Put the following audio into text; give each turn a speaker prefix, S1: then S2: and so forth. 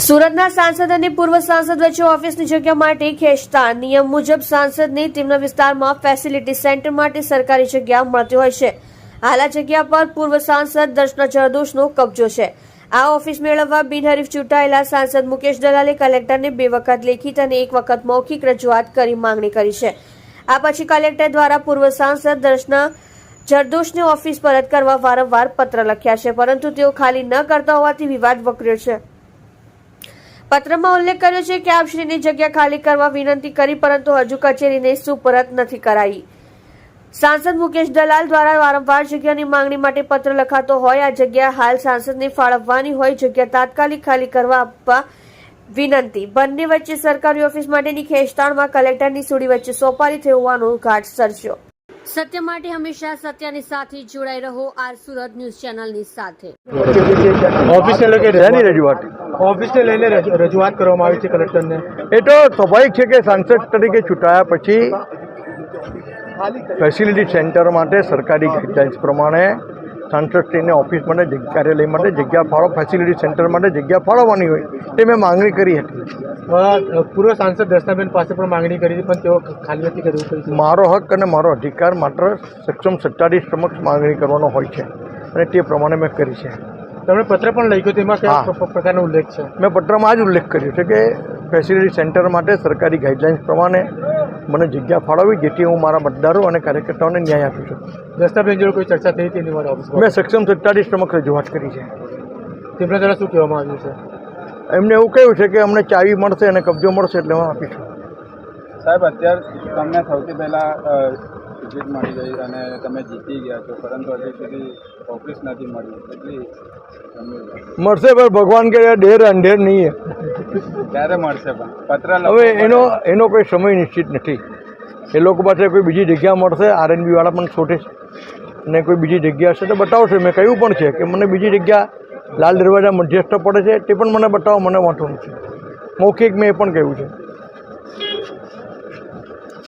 S1: સુરતના સાંસદ અને પૂર્વ સાંસદ વચ્ચે ઓફિસની જગ્યા માટે ખેંચતા નિયમ મુજબ સાંસદને તેમના વિસ્તારમાં ફેસિલિટી સેન્ટર માટે સરકારી જગ્યા મળતી હોય છે. હાલ આ જગ્યા પર પૂર્વ સાંસદ દર્શના જરદોશનો કબજો છે. આ ઓફિસ મેળવવા બિનહરીફ ચૂંટાયેલા સાંસદ મુકેશ દલાલે કલેક્ટરને બે વખત લેખિત અને એક વખત મૌખિક રજૂઆત કરી માંગણી કરી છે. આ પછી કલેક્ટર દ્વારા પૂર્વ સાંસદ દર્શના જરદોશને ઓફિસ પરત કરવા વારંવાર પત્ર લખ્યા છે, પરંતુ તેઓ ખાલી ન કરતા હોવાથી વિવાદ વકર્યો છે. પત્રમાં ઉલ્લેખ કર્યો છે કે આપશ્રીની જગ્યા ખાલી કરવા વિનંતી કરી, પરંતુ હજુ કચેરીને સુપરત નથી કરાઈ. સાંસદ મુકેશ દલાલ દ્વારા વારંવાર જગ્યાની માંગણી માટે પત્ર લખાતો હોય, આ જગ્યા હાલ સાંસદને ફાળવવાની હોય, જગ્યા તાત્કાલિક ખાલી કરવા આપવા વિનંતી. બંને વચ્ચે સરકારી ઓફિસ માટેની ખેંચતાણમાં કલેક્ટરની સુડી વચ્ચે સોપારી થઈ હોવાનો ઘાટ સર્જ્યો. સત્ય માટે હંમેશા સત્યની સાથે જોડાઈ રહો આર સુરત ન્યૂઝ ચેનલની સાથે.
S2: ઓફિસને લઈને
S3: શેની રજૂઆત?
S2: ઓફિસને લઈને રજૂઆત કરવામાં આવી છે કલેક્ટરને?
S3: એ તો સ્વાભાવિક છે કે સાંસદ તરીકે ચૂંટાયા પછી ફેસિલિટી સેન્ટર માટે સરકારી ગાઈડલાઇન્સ પ્રમાણે સાંસદશ્રીને ઓફિસ માટે કાર્યાલય માટે જગ્યા ફાળો ફેસિલિટી સેન્ટર માટે જગ્યા ફાળવવાની હોય તે મેં માંગણી કરી હતી.
S2: પૂર્વ સાંસદ દર્શનાબેન પાસે પણ માંગણી કરી હતી પણ તેઓ ખાલી નથી કરવું
S3: મારો હક અને મારો અધિકાર માત્ર સક્ષમ સત્તાધીશ સમક્ષ માંગણી કરવાનો હોય છે અને તે પ્રમાણે મેં કરી છે.
S2: તેમણે પત્ર પણ લખ્યો તેમાં કયા પ્રકારનો ઉલ્લેખ છે?
S3: મેં પત્રમાં આ જ ઉલ્લેખ કર્યો છે કે ફેસિલિટી સેન્ટર માટે સરકારી ગાઈડલાઇન્સ પ્રમાણે મને જગ્યા ફાળવવી જેથી હું મારા મતદારો અને કાર્યકર્તાઓને ન્યાય આપી શકું
S2: દસ્તાવેજ જોડે કોઈ ચર્ચા થઈ હતી
S3: મેં સક્ષમ સત્તાધીશ સમક્ષ રજૂઆત કરી છે.
S2: તેમના દ્વારા શું કહેવામાં આવ્યું છે?
S3: એમને એવું કહ્યું છે કે અમને ચાવી મળશે અને કબજો મળશે એટલે હું આપીશું
S4: સાહેબ અત્યારે તમને સૌથી પહેલાં ટિકિટ મળી ગઈ અને તમે જીતી ગયા છો પરંતુ હજી સુધી ઓફિસ નથી મળી. એટલી
S3: મળશે પણ ભગવાન કે ઢેર અંધેર નહીં
S4: ક્યારે મળશે પણ. પત્ર
S3: હવે એનો એનો કોઈ સમય નિશ્ચિત નથી. એ લોકો પાસે કોઈ બીજી જગ્યા મળશે આરએનબી વાળા પણ છોટે છે. અને કોઈ બીજી જગ્યા હશે તો બતાવશે. મેં કહ્યું પણ છે કે મને બીજી જગ્યા લાલ દરવાજા મધ્યસ્થ પડે છે તે પણ મને બતાવો મને વાંધો નથી. મૌખિક મેં એ પણ કહ્યું છે.